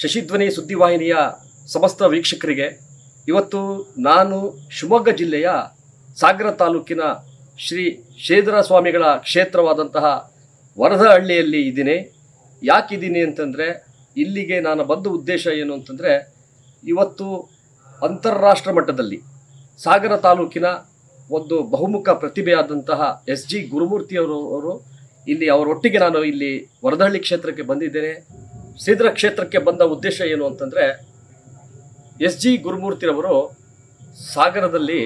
ಶಶಿಧ್ವನಿ ಸುದ್ದಿವಾಹಿನಿಯ ಸಮಸ್ತ ವೀಕ್ಷಕರಿಗೆ ಇವತ್ತು ನಾನು ಶಿವಮೊಗ್ಗ ಜಿಲ್ಲೆಯ ಸಾಗರ ತಾಲೂಕಿನ ಶ್ರೀ ಶೇದರ ಸ್ವಾಮಿಗಳ ಕ್ಷೇತ್ರವಾದಂತಹ ವರದಹಳ್ಳಿಯಲ್ಲಿ ಇದ್ದೀನಿ. ಯಾಕಿದ್ದೀನಿ ಅಂತಂದರೆ ಇಲ್ಲಿಗೆ ನಾನು ಬಂದ ಉದ್ದೇಶ ಏನು ಅಂತಂದರೆ ಇವತ್ತು ಅಂತಾರಾಷ್ಟ್ರ ಮಟ್ಟದಲ್ಲಿ ಸಾಗರ ತಾಲೂಕಿನ ಒಂದು ಬಹುಮುಖ ಪ್ರತಿಭೆಯಾದಂತಹ ಎಸ್ ಜಿ ಗುರುಮೂರ್ತಿಯವರು ಅವರು ಇಲ್ಲಿ ಅವರೊಟ್ಟಿಗೆ ನಾನು ಇಲ್ಲಿ ವರದಹಳ್ಳಿ ಕ್ಷೇತ್ರಕ್ಕೆ ಬಂದಿದ್ದೇನೆ. ಶ್ರೀಧರ ಕ್ಷೇತ್ರಕ್ಕೆ ಬಂದ ಉದ್ದೇಶ ಏನು ಅಂತಂದರೆ ಎಸ್ ಜಿ ಗುರುಮೂರ್ತಿರವರು ಸಾಗರದಲ್ಲಿ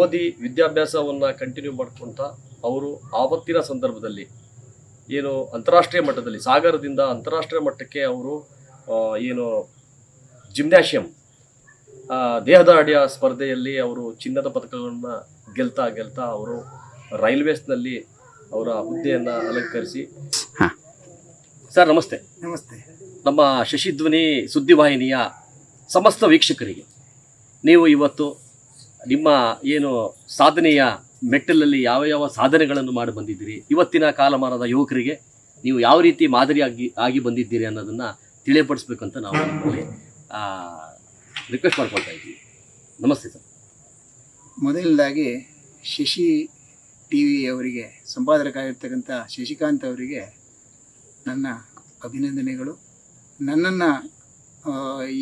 ಓದಿ ವಿದ್ಯಾಭ್ಯಾಸವನ್ನು ಕಂಟಿನ್ಯೂ ಮಾಡ್ಕೊತಾ ಅವರು ಆವತ್ತಿನ ಸಂದರ್ಭದಲ್ಲಿ ಏನು ಅಂತಾರಾಷ್ಟ್ರೀಯ ಮಟ್ಟದಲ್ಲಿ, ಸಾಗರದಿಂದ ಅಂತಾರಾಷ್ಟ್ರೀಯ ಮಟ್ಟಕ್ಕೆ ಅವರು ಏನು ಜಿಮ್ನಾಷಿಯಂ ದೇಹದಾಢ್ಯ ಸ್ಪರ್ಧೆಯಲ್ಲಿ ಅವರು ಚಿನ್ನದ ಪದಕಗಳನ್ನು ಗೆಲ್ತಾ ಗೆಲ್ತಾ ಅವರು ರೈಲ್ವೇಸ್ನಲ್ಲಿ ಅವರ ಹುದ್ದೆಯನ್ನು ಅಲಂಕರಿಸಿ. ಸರ್ ನಮಸ್ತೆ. ನಮಸ್ತೆ. ನಮ್ಮ ಶಶಿಧ್ವನಿ ಸುದ್ದಿವಾಹಿನಿಯ ಸಮಸ್ತ ವೀಕ್ಷಕರಿಗೆ ನೀವು ಇವತ್ತು ನಿಮ್ಮ ಏನು ಸಾಧನೆಯ ಮೆಟ್ಟಲಲ್ಲಿ ಯಾವ ಯಾವ ಸಾಧನೆಗಳನ್ನು ಮಾಡಿ ಬಂದಿದ್ದೀರಿ ಇವತ್ತಿನ ಕಾಲಮಾನದ ಯುವಕರಿಗೆ ನೀವು ಯಾವ ರೀತಿ ಮಾದರಿಯಾಗಿ ಆಗಿ ಬಂದಿದ್ದೀರಿ ಅನ್ನೋದನ್ನು ತಿಳಿಯಪಡಿಸ್ಬೇಕಂತ ನಾವು ನಿಮ್ಮಲ್ಲಿ ರಿಕ್ವೆಸ್ಟ್ ಮಾಡ್ಕೊಳ್ತಾ ಇದ್ದೀವಿ. ನಮಸ್ತೆ ಸರ್. ಮೊದಲನೇದಾಗಿ ಶಶಿ ಟಿ ವಿ ಅವರಿಗೆ ಸಂಪಾದಕರಾಗಿರ್ತಕ್ಕಂಥ ಶಶಿಕಾಂತ್ ಅವರಿಗೆ ನನ್ನ ಅಭಿನಂದನೆಗಳು. ನನ್ನನ್ನು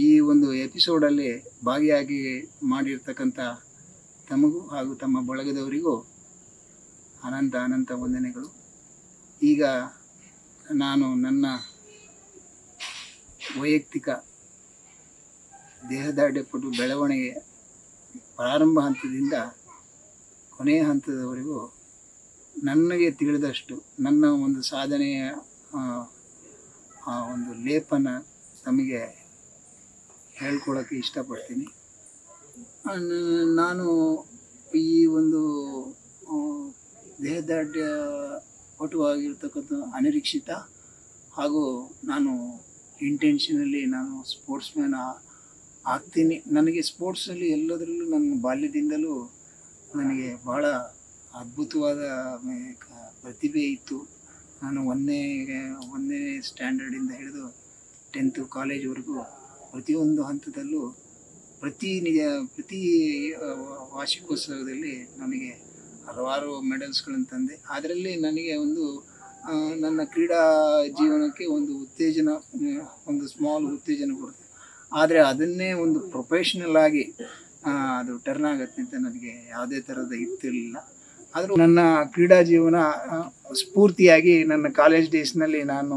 ಈ ಒಂದು ಎಪಿಸೋಡಲ್ಲಿ ಭಾಗಿಯಾಗಿ ಮಾಡಿರ್ತಕ್ಕಂಥ ತಮಗೂ ಹಾಗೂ ತಮ್ಮ ಬಳಗದವರಿಗೂ ಅನಂತ ಅನಂತ ವಂದನೆಗಳು. ಈಗ ನಾನು ನನ್ನ ವೈಯಕ್ತಿಕ ದೇಹದಾಢ್ಯಪಟ್ಟು ಬೆಳವಣಿಗೆ ಪ್ರಾರಂಭ ಹಂತದಿಂದ ಕೊನೆಯ ಹಂತದವರೆಗೂ ನನಗೆ ತಿಳಿದಷ್ಟು ನನ್ನ ಒಂದು ಸಾಧನೆಯ ಆ, ಒಂದು ಲೇಪನ ನಮಗೆ ಹೇಳ್ಕೊಳ್ಳೋಕ್ಕೆ ಇಷ್ಟಪಡ್ತೀನಿ. ನಾನು ಈ ಒಂದು ದೇಹದಾಢ್ಯ ಪಟುವಾಗಿರ್ತಕ್ಕಂಥ ಅನಿರೀಕ್ಷಿತ ಹಾಗೂ ನಾನು ಇಂಟೆನ್ಷನಲ್ಲಿ ನಾನು ಸ್ಪೋರ್ಟ್ಸ್ ಮ್ಯಾನ್ ಆಗ್ತೀನಿ. ನನಗೆ ಸ್ಪೋರ್ಟ್ಸಲ್ಲಿ ಎಲ್ಲದರಲ್ಲೂ ನನ್ನ ಬಾಲ್ಯದಿಂದಲೂ ನನಗೆ ಭಾಳ ಅದ್ಭುತವಾದ ಪ್ರತಿಭೆ ಇತ್ತು. ನಾನು ಒಂದನೇ ಒಂದನೇ ಸ್ಟ್ಯಾಂಡರ್ಡಿಂದ ಹಿಡಿದು ಟೆಂತು ಕಾಲೇಜ್ವರೆಗೂ ಪ್ರತಿಯೊಂದು ಹಂತದಲ್ಲೂ ಪ್ರತಿ ನಿಜ, ಪ್ರತಿ ವಾರ್ಷಿಕೋತ್ಸವದಲ್ಲಿ ನನಗೆ ಹಲವಾರು ಮೆಡಲ್ಸ್ಗಳನ್ನು ತಂದೆ. ಅದರಲ್ಲಿ ನನಗೆ ಒಂದು ನನ್ನ ಕ್ರೀಡಾ ಜೀವನಕ್ಕೆ ಒಂದು ಉತ್ತೇಜನ, ಒಂದು ಸ್ಮಾಲ್ ಉತ್ತೇಜನ ಕೊಡುತ್ತೆ ಆದರೆ ಅದನ್ನೇ ಒಂದು ಪ್ರೊಫೆಷ್ನಲ್ ಆಗಿ ಅದು ಟರ್ನ್ ಆಗುತ್ತೆ ಅಂತ ನನಗೆ ಯಾವುದೇ ಥರದ ಇತ್ತಿರಲಿಲ್ಲ ಆದರೂ ನನ್ನ ಕ್ರೀಡಾ ಜೀವನ ಸ್ಫೂರ್ತಿಯಾಗಿ ನನ್ನ ಕಾಲೇಜ್ ಡೇಸ್ನಲ್ಲಿ ನಾನು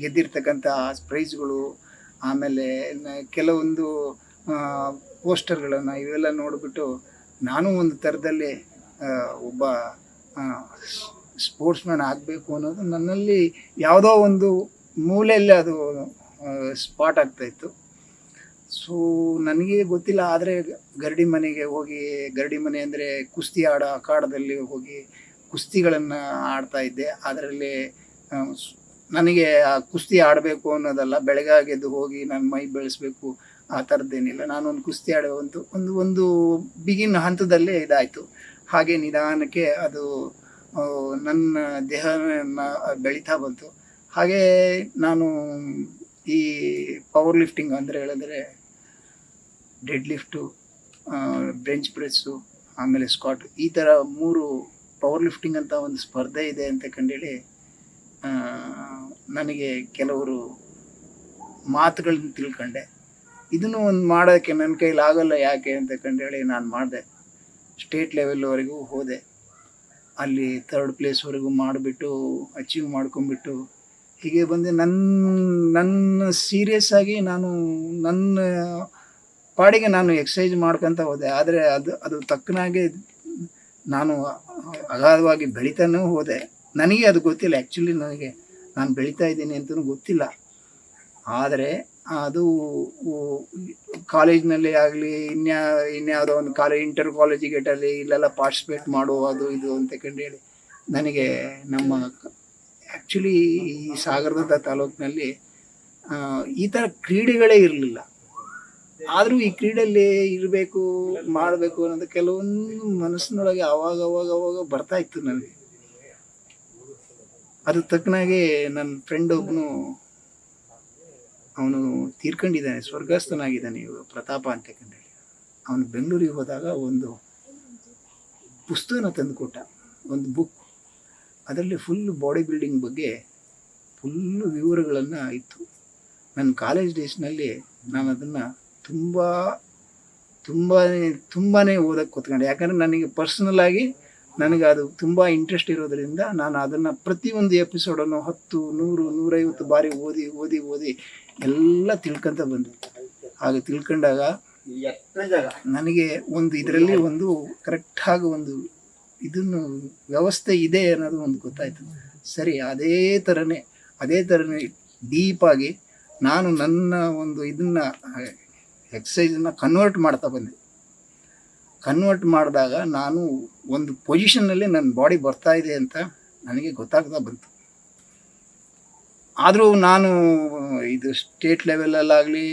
ಗೆದ್ದಿರ್ತಕ್ಕಂಥ ಪ್ರೈಸ್ಗಳು ಆಮೇಲೆ ಕೆಲವೊಂದು ಪೋಸ್ಟರ್ಗಳನ್ನು ಇವೆಲ್ಲ ನೋಡಿಬಿಟ್ಟು ನಾನು ಒಂದು ಥರದಲ್ಲಿ ಒಬ್ಬ ಸ್ಪೋರ್ಟ್ಸ್ ಮ್ಯಾನ್ ಆಗಬೇಕು ಅನ್ನೋದು ನನ್ನಲ್ಲಿ ಯಾವುದೋ ಒಂದು ಮೂಲೆಯಲ್ಲಿ ಅದು ಸ್ಪಾಟ್ ಆಗ್ತಾಯಿತ್ತು ಸೊ ನನಗೆ ಗೊತ್ತಿಲ್ಲ, ಆದರೆ ಗರಡಿ ಮನೆಗೆ ಹೋಗಿ, ಗರಡಿ ಮನೆ ಅಂದರೆ ಕುಸ್ತಿ ಆಡ ಕಾಡದಲ್ಲಿ ಹೋಗಿ ಕುಸ್ತಿಗಳನ್ನು ಆಡ್ತಾ ಇದ್ದೆ. ಅದರಲ್ಲಿ ನನಗೆ ಆ ಕುಸ್ತಿ ಆಡಬೇಕು ಅನ್ನೋದಲ್ಲ ಬೆಳಗಾಗೆದ್ದು ಹೋಗಿ ನನ್ನ ಮೈ ಬೆಳೆಸ್ಬೇಕು, ಆ ಥರದ್ದೇನಿಲ್ಲ. ಒಂದು ಕುಸ್ತಿ ಆಡುವಂತು ಒಂದು ಒಂದು ಒಂದು ಬಿಗಿನ್ ಹಂತದಲ್ಲೇ ಇದಾಯಿತು. ಹಾಗೆ ನಿಧಾನಕ್ಕೆ ಅದು ನನ್ನ ದೇಹವನ್ನು ಬೆಳೀತಾ ಬಂತು. ಹಾಗೆ ನಾನು ಈ ಪವರ್ ಲಿಫ್ಟಿಂಗ್ ಅಂದರೆ ಹೇಳಿದ್ರೆ ಡೆಡ್ ಲಿಫ್ಟು ಬೆಂಚ್ ಪ್ರೆಸ್ಸು ಆಮೇಲೆ ಸ್ಕಾಟ್ ಈ ಥರ ಮೂರು ಪವರ್ ಲಿಫ್ಟಿಂಗ್ ಅಂತ ಒಂದು ಸ್ಪರ್ಧೆ ಇದೆ ಅಂತ ಕಂಡೇಳಿ ನನಗೆ ಕೆಲವರು ಮಾತುಗಳನ್ನ ತಿಳ್ಕೊಂಡೆ. ಇದನ್ನು ಒಂದು ಮಾಡೋಕ್ಕೆ ನನ್ನ ಕೈಲಿ ಆಗೋಲ್ಲ ಯಾಕೆ ಅಂತ ಕಂಡೇಳಿ ನಾನು ಮಾಡಿದೆ. ಸ್ಟೇಟ್ ಲೆವೆಲ್ವರೆಗೂ ಹೋದೆ. ಅಲ್ಲಿ ಥರ್ಡ್ ಪ್ಲೇಸ್ವರೆಗೂ ಮಾಡಿಬಿಟ್ಟು ಅಚೀವ್ ಮಾಡ್ಕೊಂಬಿಟ್ಟು ಹೀಗೆ ಬಂದು ನನ್ನ ನನ್ನ ಸೀರಿಯಸ್ ಆಗಿ ನಾನು ನನ್ನ ಪಾಡಿಗೆ ನಾನು ಎಕ್ಸಸೈಜ್ ಮಾಡ್ಕೊತ ಹೋದೆ. ಆದರೆ ಅದು ಅದು ತಕ್ಕನಾಗೆ ನಾನು ಅಗಾಧವಾಗಿ ಬೆಳೀತಾನೆ ಹೋದೆ. ನನಗೆ ಅದು ಗೊತ್ತಿಲ್ಲ. ಆ್ಯಕ್ಚುಲಿ ನನಗೆ, ನಾನು ಬೆಳೀತಾ ಇದ್ದೀನಿ ಅಂತಲೂ ಗೊತ್ತಿಲ್ಲ. ಆದರೆ, ಅದು ಕಾಲೇಜ್ನಲ್ಲಿ ಆಗಲಿ, ಇನ್ಯಾ, ಇನ್ಯಾವುದೋ ಒಂದು ಕಾಲೇಜ್ ಇಂಟರ್ ಕಾಲೇಜಿಗೇಟಲ್ಲಿ ಇಲ್ಲೆಲ್ಲ ಪಾರ್ಟಿಸಿಪೇಟ್ ಮಾಡು ಅದು ಇದು ಅಂತ ಹೇಳಿ, ನನಗೆ ನಮ್ಮ ಆ್ಯಕ್ಚುಲಿ ಈ ಸಾಗರದ ತಾಲೂಕಿನಲ್ಲಿ ಈ ಥರ ಕ್ರೀಡೆಗಳೇ ಇರಲಿಲ್ಲ. ಆದರೂ ಈ ಕ್ರೀಡೆಯಲ್ಲಿ ಇರಬೇಕು, ಮಾಡಬೇಕು ಅನ್ನೋದು ಕೆಲವೊಂದು ಮನಸ್ಸಿನೊಳಗೆ ಅವಾಗ ಅವಾಗ ಅವಾಗ ಬರ್ತಾ ಇತ್ತು ನನಗೆ. ಅದ್ರ ತಕ್ಕನಾಗೆ ನನ್ನ ಫ್ರೆಂಡ್ ಒಬ್ಬನು ಅವನು ತೀರ್ಕೊಂಡಿದ್ದಾನೆ, ಸ್ವರ್ಗಸ್ಥನಾಗಿದ್ದಾನೆ ಇವಾಗ ಪ್ರತಾಪ ಅಂತ ಹೇಳಿ ಅವನು ಬೆಂಗಳೂರಿಗೆ ಹೋದಾಗ ಒಂದು ಪುಸ್ತಕನ ತಂದುಕೊಟ್ಟ, ಒಂದು ಬುಕ್ ಅದರಲ್ಲಿ ಫುಲ್ ಬಾಡಿ ಬಿಲ್ಡಿಂಗ್ ಬಗ್ಗೆ ಫುಲ್ಲು ವಿವರಗಳನ್ನು ಇತ್ತು. ನನ್ನ ಕಾಲೇಜ್ ಡೇಸ್ನಲ್ಲಿ ನಾನು ಅದನ್ನು ತುಂಬ ತುಂಬಾ ತುಂಬಾ ಓದಕ್ಕೆ ಕೂತ್ಕೊಂಡೆ. ಯಾಕಂದರೆ ನನಗೆ ಪರ್ಸ್ನಲ್ ಆಗಿ ನನಗೆ ಅದು ತುಂಬ ಇಂಟ್ರೆಸ್ಟ್ ಇರೋದರಿಂದ ನಾನು ಅದನ್ನು ಪ್ರತಿಯೊಂದು ಎಪಿಸೋಡನ್ನು ಹತ್ತು, ನೂರು, ನೂರೈವತ್ತು ಬಾರಿ ಓದಿ ಓದಿ ಓದಿ ಎಲ್ಲ ತಿಳ್ಕೊಂತ ಬಂದೆ. ಹಾಗೆ ತಿಳ್ಕೊಂಡಾಗ ನನಗೆ ಒಂದು ಇದರಲ್ಲಿ ಒಂದು ಕರೆಕ್ಟಾಗಿ ಒಂದು ಇದನ್ನು ವ್ಯವಸ್ಥೆ ಇದೆ ಅನ್ನೋದು ಒಂದು ಗೊತ್ತಾಯಿತು. ಸರಿ, ಅದೇ ಥರನೇ ಅದೇ ಥರನೇ ಡೀಪಾಗಿ ನಾನು ನನ್ನ ಒಂದು ಇದನ್ನು ಎಕ್ಸಸೈಸನ್ನು ಕನ್ವರ್ಟ್ ಮಾಡ್ತಾ ಬಂದೆ. ಕನ್ವರ್ಟ್ ಮಾಡಿದಾಗ ನಾನು ಒಂದು ಪೊಸಿಷನ್ನಲ್ಲಿ ನನ್ನ ಬಾಡಿ ಬರ್ತಾ ಇದೆ ಅಂತ ನನಗೆ ಗೊತ್ತಾಗ್ತಾ ಬಂತು. ಆದರೂ ನಾನು ಇದು ಸ್ಟೇಟ್ ಲೆವೆಲಲ್ಲಾಗಲಿ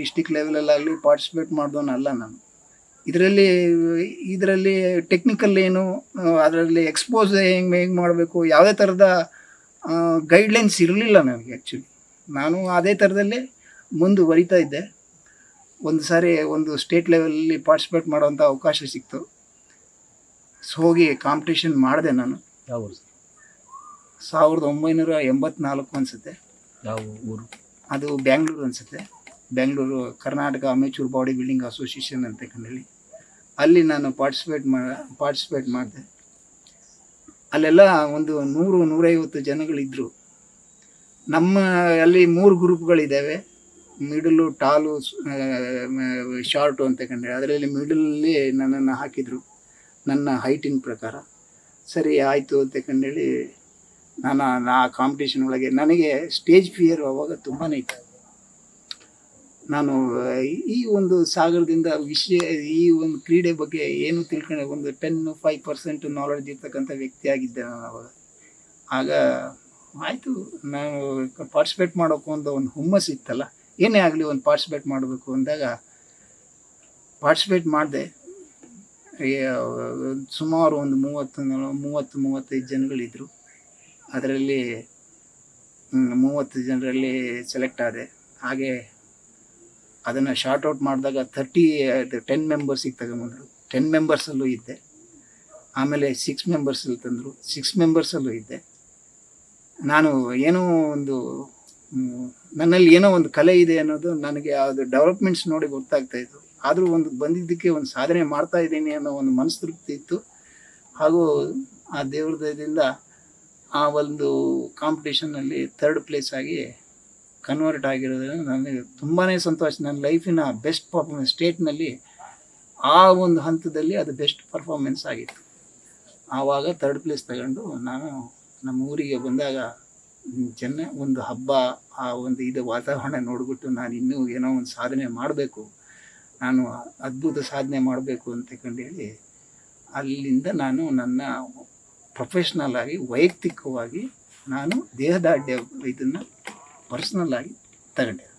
ಡಿಸ್ಟಿಕ್ ಲೆವೆಲಲ್ಲಾಗಲಿ ಪಾರ್ಟಿಸಿಪೇಟ್ ಮಾಡಿದವನಲ್ಲ ನಾನು. ಇದರಲ್ಲಿ ಇದರಲ್ಲಿ ಟೆಕ್ನಿಕಲ್ ಏನು, ಅದರಲ್ಲಿ ಎಕ್ಸ್ಪೋಸ್ ಹೆಂಗೆ ಹೆಂಗೆ ಮಾಡಬೇಕು, ಯಾವುದೇ ಥರದ ಗೈಡ್ಲೈನ್ಸ್ ಇರಲಿಲ್ಲ ನನಗೆ ಆ್ಯಕ್ಚುಲಿ ನಾನು ಅದೇ ಥರದಲ್ಲೇ ಮುಂದುವರಿತಾ ಇದ್ದೆ. ಒಂದು ಸಾರಿ ಒಂದು ಸ್ಟೇಟ್ ಲೆವೆಲಲ್ಲಿ ಪಾರ್ಟಿಸಿಪೇಟ್ ಮಾಡುವಂಥ ಅವಕಾಶ ಸಿಕ್ತು. ಸೊ ಹೋಗಿ ಕಾಂಪಿಟೇಷನ್ ಮಾಡಿದೆ ನಾನು. ಯಾವ ಊರು ಸಾವಿರದ ಒಂಬೈನೂರ ಎಂಬತ್ನಾಲ್ಕು ಅನಿಸುತ್ತೆ. ಯಾವ ಊರು? ಅದು ಬ್ಯಾಂಗ್ಳೂರು ಅನಿಸುತ್ತೆ. Bangalore Karnataka amateur body building association ಅಂತ ಹೇಳಿ ಅಲ್ಲಿ ನಾನು ಪಾರ್ಟಿಸಿಪೇಟ್ ಮಾ ಪಾರ್ಟಿಸಿಪೇಟ್ ಮಾಡಿದೆ. ಅಲ್ಲೆಲ್ಲ ಒಂದು ನೂರು ನೂರೈವತ್ತು ಜನಗಳಿದ್ದರು ನಮ್ಮ ಅಲ್ಲಿ ಮೂರು ಗ್ರೂಪ್ಗಳಿದ್ದಾವೆ ಮಿಡಲು ಟಾಲು ಶಾರ್ಟು ಅಂತ ಕಂಡ್ರೆ ಅದರಲ್ಲಿ ಮಿಡಲಲ್ಲಿ ನನ್ನನ್ನು ಹಾಕಿದರು. ನನ್ನ ಹೈಟಿನ ಪ್ರಕಾರ. ಸರಿ, ಆಯಿತು ಅಂತ ಕಂಡೇಳಿ ನಾನು ಆ ಕಾಂಪಿಟೇಷನ್ ಒಳಗೆ ನನಗೆ ಸ್ಟೇಜ್ ಫಿಯರ್ ಅವಾಗ ತುಂಬಾ ಇತ್ತು. ನಾನು, ಈ ಒಂದು ಸಾಗರದಿಂದ ವಿಷಯ, ಈ ಒಂದು ಕ್ರೀಡೆ ಬಗ್ಗೆ ಏನು ತಿಳ್ಕೊಂಡೆ? ಒಂದು ಟೆನ್ ಫೈವ್ ಪರ್ಸೆಂಟ್ ನಾಲೆಡ್ಜ್ ಇರ್ತಕ್ಕಂಥ ವ್ಯಕ್ತಿ ಆಗಿದ್ದೆ ನಾನು ಅವಾಗ. ಆಗ ಆಯಿತು, ನಾನು ಪಾರ್ಟಿಸಿಪೇಟ್ ಮಾಡೋಕೆ ಒಂದು ಒಂದು ಹುಮ್ಮಸ್ ಇತ್ತಲ್ಲ. ಏನೇ ಆಗಲಿ ಒಂದು ಪಾರ್ಟಿಸಿಪೇಟ್ ಮಾಡಬೇಕು ಅಂದಾಗ ಪಾರ್ಟಿಸಿಪೇಟ್ ಮಾಡಿದೆ. ಸುಮಾರು ಒಂದು ಮೂವತ್ತು ಮೂವತ್ತು, ಮೂವತ್ತೈದು ಜನಗಳಿದ್ದರು ಅದರಲ್ಲಿ ಮೂವತ್ತು ಜನರಲ್ಲಿ ಸೆಲೆಕ್ಟ್ ಆದೆ. ಹಾಗೆ ಅದನ್ನು ಶಾರ್ಟ್ ಔಟ್ ಮಾಡಿದಾಗ ತರ್ಟಿ ಟೆನ್ ಮೆಂಬರ್ಸಿಗೆ ತಗೊಂಬಂದರು. ಟೆನ್ ಮೆಂಬರ್ಸಲ್ಲೂ ಇದ್ದೆ. ಆಮೇಲೆ ಸಿಕ್ಸ್ ಮೆಂಬರ್ಸಲ್ಲಿ ತಂದರು. ಸಿಕ್ಸ್ ಮೆಂಬರ್ಸಲ್ಲೂ ಇದ್ದೆ. ನಾನು ಏನೋ ಒಂದು ನನ್ನಲ್ಲಿ ಏನೋ ಒಂದು ಕಲೆ ಇದೆ ಅನ್ನೋದು ನನಗೆ ಅದು ಡೆವಲಪ್ಮೆಂಟ್ಸ್ ನೋಡಿ ಗೊತ್ತಾಗ್ತಾ ಇತ್ತು. ಆದರೂ ಒಂದು ಬಂದಿದ್ದಕ್ಕೆ ಒಂದು ಸಾಧನೆ ಮಾಡ್ತಾ ಇದ್ದೀನಿ ಅನ್ನೋ ಒಂದು ಮನಸ್ತೃಪ್ತಿ ಇತ್ತು. ಹಾಗೂ ಆ ದೇವ್ರ ದಯದಿಂದ ಆ ಒಂದು ಕಾಂಪಿಟೇಷನ್ನಲ್ಲಿ ಥರ್ಡ್ ಪ್ಲೇಸ್ ಆಗಿ ಕನ್ವರ್ಟ್ ಆಗಿರೋದ್ರಿಂದ ನನಗೆ ತುಂಬಾ ಸಂತೋಷ. ನನ್ನ ಲೈಫಿನ ಬೆಸ್ಟ್ ಪರ್ಫಾರ್ಮೆನ್ಸ್ ಸ್ಟೇಟ್ನಲ್ಲಿ ಆ ಒಂದು ಹಂತದಲ್ಲಿ ಅದು ಬೆಸ್ಟ್ ಪರ್ಫಾರ್ಮೆನ್ಸ್ ಆಗಿತ್ತು. ಆವಾಗ ಥರ್ಡ್ ಪ್ಲೇಸ್ ತಗೊಂಡು ನಾನು ನಮ್ಮ ಊರಿಗೆ ಬಂದಾಗ ಚೆನ್ನ ಒಂದು ಹಬ್ಬ, ಆ ಒಂದು ಇದು ವಾತಾವರಣ ನೋಡಿಬಿಟ್ಟು ನಾನು ಇನ್ನೂ ಏನೋ ಒಂದು ಸಾಧನೆ ಮಾಡಬೇಕು. ನಾನು ಅದ್ಭುತ ಸಾಧನೆ ಮಾಡಬೇಕು ಅಂತ ಹೇಳಿ, ಅಲ್ಲಿಂದ ನಾನು ನನ್ನ ಪ್ರೊಫೆಷ್ನಲ್ ಆಗಿ, ವೈಯಕ್ತಿಕವಾಗಿ ನಾನು ದೇಹದಾಢ್ಯ ಇದನ್ನು ಪರ್ಸ್ನಲ್ ಆಗಿ ತಗೊಂಡೆ.